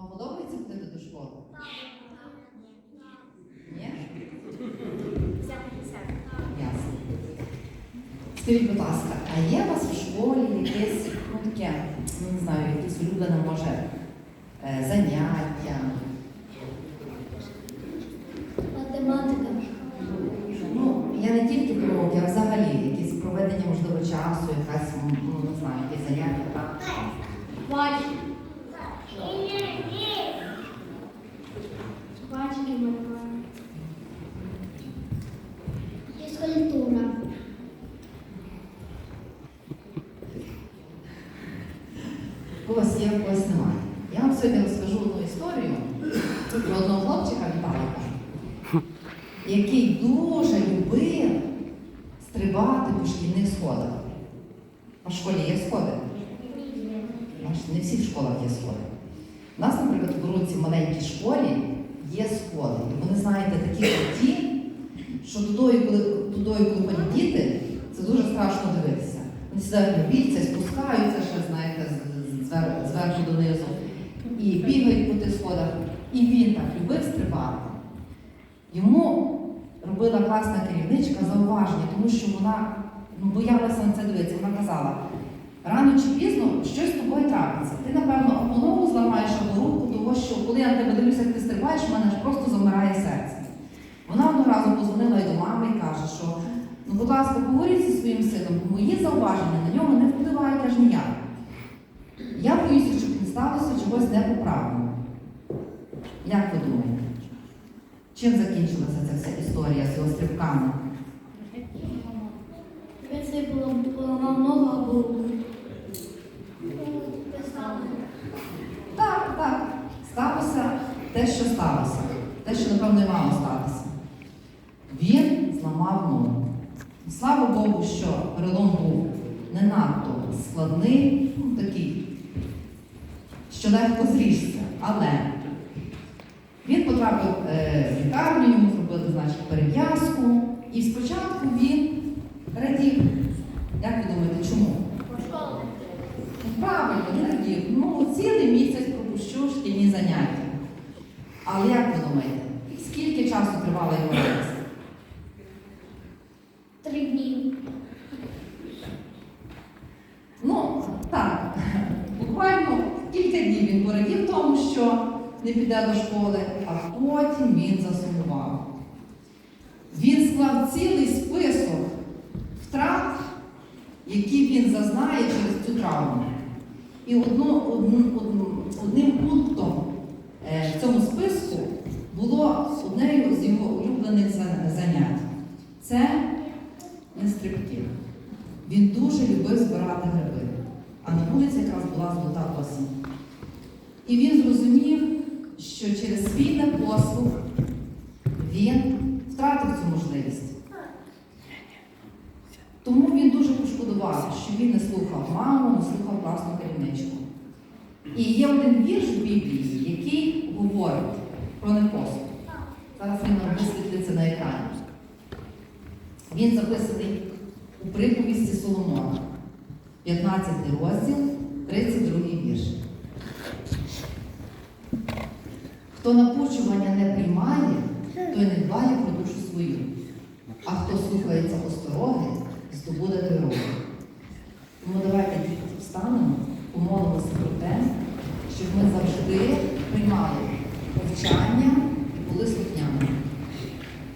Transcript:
Вам подобається ходити до школи? Ні? Ясно. Скажіть, будь ласка, а є у вас в школі якесь, ну таке, ну не знаю, якесь улюблене, може, е, заняття? Математика. Ну, я не тільки про а взагалі якісь проведення, можливо, часу, якась, ну не знаю, якісь заняття, так? Когось є, в когось немає. Я вам сьогодні розкажу одну історію про одного хлопчика Віталика, який дуже любив стрибати по шкільних сходах. А в школі є сходи? Не всі в школах є сходи. У нас, наприклад, в Борунці в маленькій школі є сходи. І вони, знаєте, такі круті, що тудою, коли, тудою, діти, це дуже страшно дивитися. Вони сідають на бійця, спускаються ще, знаєте, зверху донизу. І бігають по тих сходах. І він так любив стрибати. Йому робила класна керівничка зауваження, тому що вона ну, боялася на це дивитися. Вона казала, рано чи пізно щось з тобою трапиться. Ти, напевно, або ногу зламаєш, або руку, того що коли я на тебе дивлюся, як ти стрибаєш, в мене ж просто замирає серце. Вона одного разу позвонила і до мами і каже, що ну, будь ласка, поговоріть зі своїм сином, мої зауваження на нього не впливають аж ніяк. Я боюся, щоб не сталося чогось. Як ви думаєте? Чим закінчилася ця вся історія з його стрибками? Якщо поламав ногу або руку. Так, так. Сталося те, що сталося. Те, що, напевно, і мало статися. Він зламав ногу. Слава Богу, що перелом був не надто складний, ну такий, що легко зріжся. Але він потрапив е, в лікарню, йому зробили значить, перев'язку. І спочатку він радів. Як ви думаєте, чому? Ну, Правильно, він радів. Ну, цілий місяць пропущу шкільні заняття. Але як ви думаєте, скільки часу тривала його радість? Три дні. Ну, так, буквально кілька днів він порадів тому, що не піде до школи, а потім він засумував. Він склав цілий список втрат, які він зазнає через цю травму. І одну, одну, одну, одним пунктом е, в цьому списку було однею з його улюблених занять. Це не стрибки. Він дуже любив збирати гриби. А на вулиці якраз була золота осінь. І він зрозумів, що через свій непослух він втратив цю можливість. Тому він дуже пошкодував, що він не слухав маму, не слухав класну керівничку. І є один вірш в Біблії, який говорить про непослух. Зараз він нам висвітлиться на екрані. Він записаний у приповісті Соломона, 15 розділ, 32 вірш. Хто напучування не приймає, той не дбає про душу свою. А хто слухається остороги, здобуде той